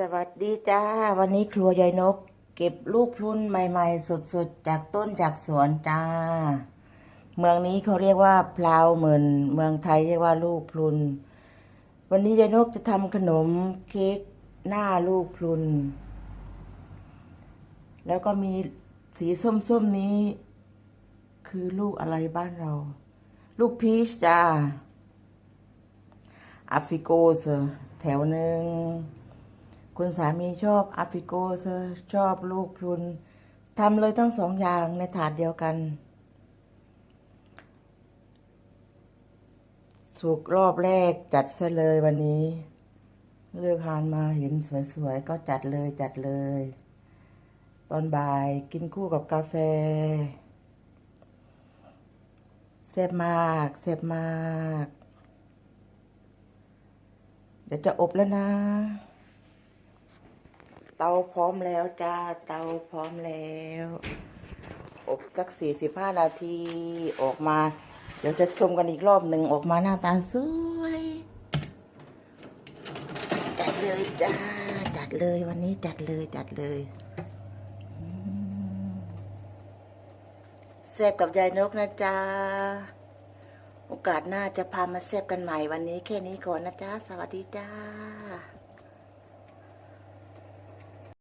สวัสดีจ้า วันนี้ครัวยายนก เก็บลูกพลุนใหม่ๆ สดๆ จากต้นจากสวนจ้า เมืองนี้เขาเรียกว่าพลาวเหมือนเมืองไทยเรียกว่าลูกพลุน วันนี้ยายนกจะทำขนมเค้กหน้าลูกพลุน แล้วก็มีสีส้มๆนี้ คือลูกอะไรบ้านเรา ลูกพีชจ้าอาฟิโกสแถวหนึ่ง คุณสามีชอบอาฟิโกสชอบลูกพรุนทำเลยทั้งสองอย่างในถาดเดียวกัน สุกรอบแรกจัดซะเลยวันนี้ เลือกทานมาเห็นสวยๆ ก็จัดเลยจัดเลย ตอนบ่ายกินคู่กับกาแฟแซ่บมากแซ่บมาก เดี๋ยวจะอบแล้วนะ เตาพร้อมแล้วจ้า เตาพร้อมแล้ว อบสักสี่สิบห้านาทีออกมา เดี๋ยวจะชมกันอีกรอบหนึ่งออกมาหน้าตาสวยจัดเลยจ้า จัดเลยวันนี้จัดเลยจัดเลยแซ่บกับยายนกนะจ๊ะโอกาสหน้าจะพามาแซ่บกันใหม่วันนี้แค่นี้ก่อนนะจ๊ะ สวัสดีจ้า